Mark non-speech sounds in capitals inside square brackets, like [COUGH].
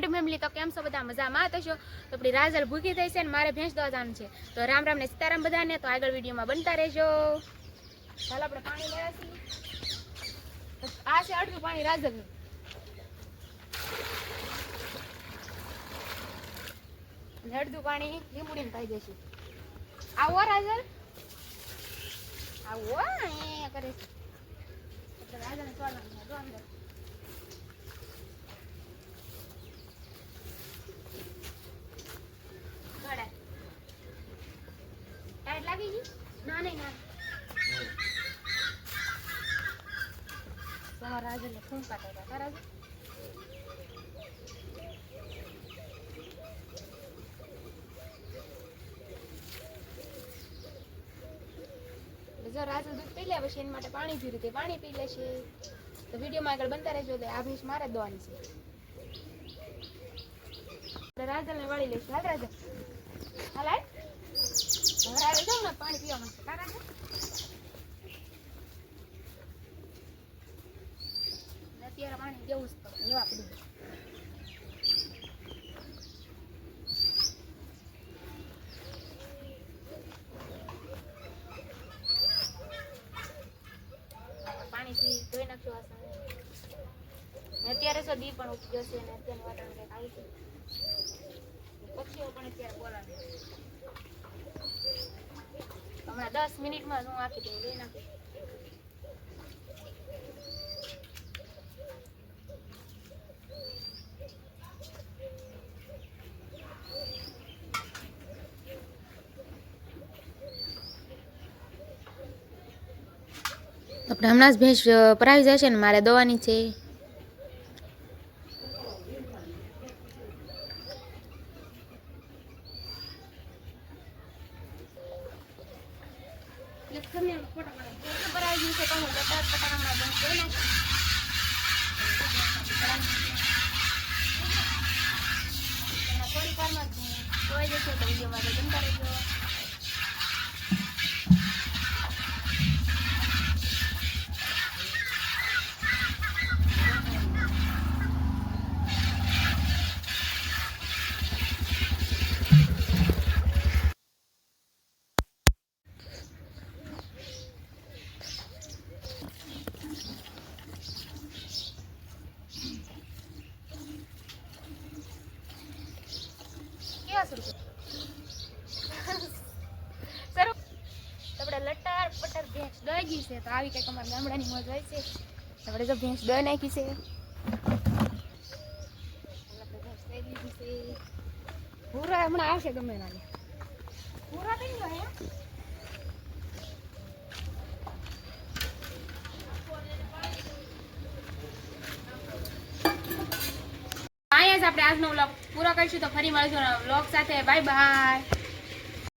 YouTube family તો કેમ છો? બધા મજામાં? તો છો તો આપણી રાજલ ભૂખી થઈ છે ને મારે ભેંસ દોવા જવાનું છે. તો રામ રામ ને સીતારામ બધાને, તો આગળ વિડીયોમાં બનતા રહેજો. ચાલો આપણે પાણી લેવા છીએ. આ છે અડધું પાણી રાજલ અડધું પાણી લીંબુડીને પાઈ દેશું આવો રાજલ. આવો એ કરે છે. તમારા રાજલને ફોન કાઢતા હતા તારા રાજલ? એટલે જો રાજુ દૂધ પી લે, પછી એના માટે પાણી પીરું તે પાણી પી લેશે તો વિડીયોમાં આગળ બનતા રહેજો. તો આ ભેંસ મારે દોવાની છે. રાજલને વળી લઈશું. હાલ રાજલ હાલ હવે જાઉં ને, પાણી પીવા માંગશે કા રાજલ અત્યારે પાણી દેવું જ પડે. લેવા પડ્યું અત્યારે તો દી પણ ઉઠી જશે ને અત્યારે વાતાવરણ કંઈક આવી છે પક્ષીઓ પણ અત્યારે બોલાવે. હમણાં દસ મિનિટમાં હું આખી દઉં લઈ નાખી. આપણે હમણાં જ ભેંસ પરાવી જશે ને મારે દવાની છે. થોડી વારમાં [LAUGHS] સર આપણે લટાર પટાર ભેંસ દઈ ગઈ છે. તો આવી કંઈક અમારા ગામડાની મોજ હોય છે. આપણે તો ભેંસ દઈ નાખી છે. પૂરા હમણાં આવશે ગમે ના પૂરા થઈ ગયો અહીંયા? આપણે આજનો વ્લોગ પૂરો કરીશું. તો ફરી મળીશું વ્લોગ સાથે. Bye bye